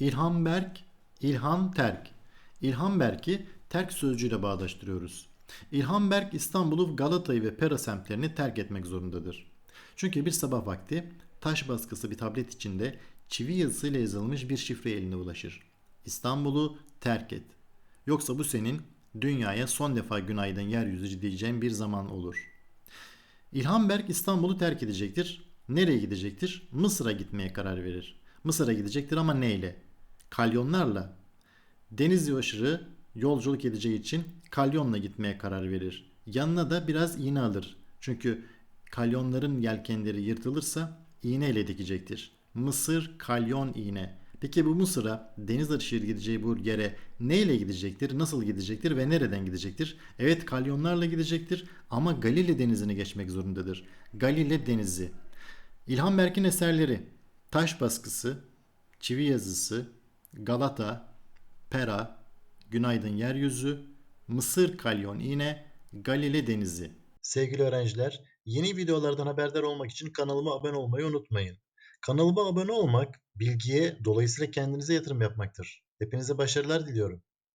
İlham Berk, İlham Terk. İlham Berk'i terk sözcüğüyle bağdaştırıyoruz. İlham Berk İstanbul'u, Galata'yı ve Pera semtlerini terk etmek zorundadır. Çünkü bir sabah vakti taş baskısı bir tablet içinde çivi yazısıyla yazılmış bir şifre eline ulaşır. İstanbul'u terk et. Yoksa bu senin dünyaya son defa günaydın yeryüzü diyeceğin bir zaman olur. İlham Berk İstanbul'u terk edecektir. Nereye gidecektir? Mısır'a gitmeye karar verir. Mısır'a gidecektir ama neyle? Kalyonlarla. Denizli aşırı yolculuk edeceği için kalyonla gitmeye karar verir. Yanına da biraz iğne alır. Çünkü kalyonların yelkenleri yırtılırsa iğneyle dikecektir. Mısır kalyon iğne. Peki bu Mısır'a deniz aşırı gideceği bu yere neyle gidecektir, nasıl gidecektir ve nereden gidecektir? Evet kalyonlarla gidecektir ama Galile denizini geçmek zorundadır. Galile denizi. İlhan Berk'in eserleri Taş Baskısı, Çivi Yazısı, Galata, Pera, Günaydın Yeryüzü, Mısır Kalyon İğne, Galile Denizi. Sevgili öğrenciler, yeni videolardan haberdar olmak için kanalıma abone olmayı unutmayın. Kanalıma abone olmak, bilgiye, dolayısıyla kendinize yatırım yapmaktır. Hepinize başarılar diliyorum.